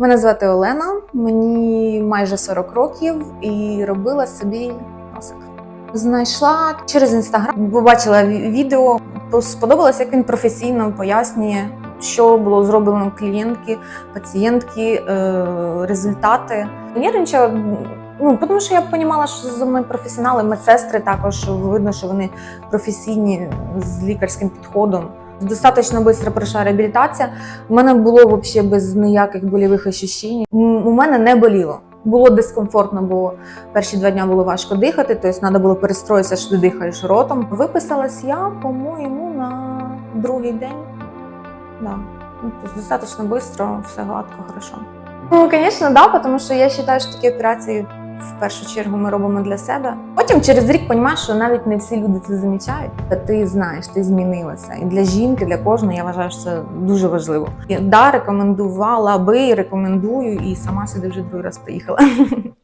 Мене звати Олена, мені майже 40 років і робила собі носик. Знайшла через інстаграм, побачила відео, сподобалось, як він професійно пояснює, що було зроблено клієнтки, пацієнтки, е, результати. Нервничала, ну, тому що я розуміла, що за мною професіонали, медсестри також видно, що вони професійні з лікарським підходом. Достаточно швидко пройшла реабілітація. У мене було взагалі без ніяких болівих ощущень. У мене не боліло. Було дискомфортно, бо перші два дні було важко дихати, тобто треба було перестроїтися, що ти дихаєш ротом. Виписалась я, по-моєму, на другий день. Да. Тобто достатньо швидко, все гладко, хорошо. Ну, звісно, да, тому що я вважаю, що такі операції першу чергу ми робимо для себе. Потім через рік розумієш, що навіть не всі люди це замічають. Та ти знаєш, ти змінилася. І для жінки, для кожної, я вважаю, що це дуже важливо. Я да, рекомендувала би, рекомендую, і сама сюди вже другий раз приїхала.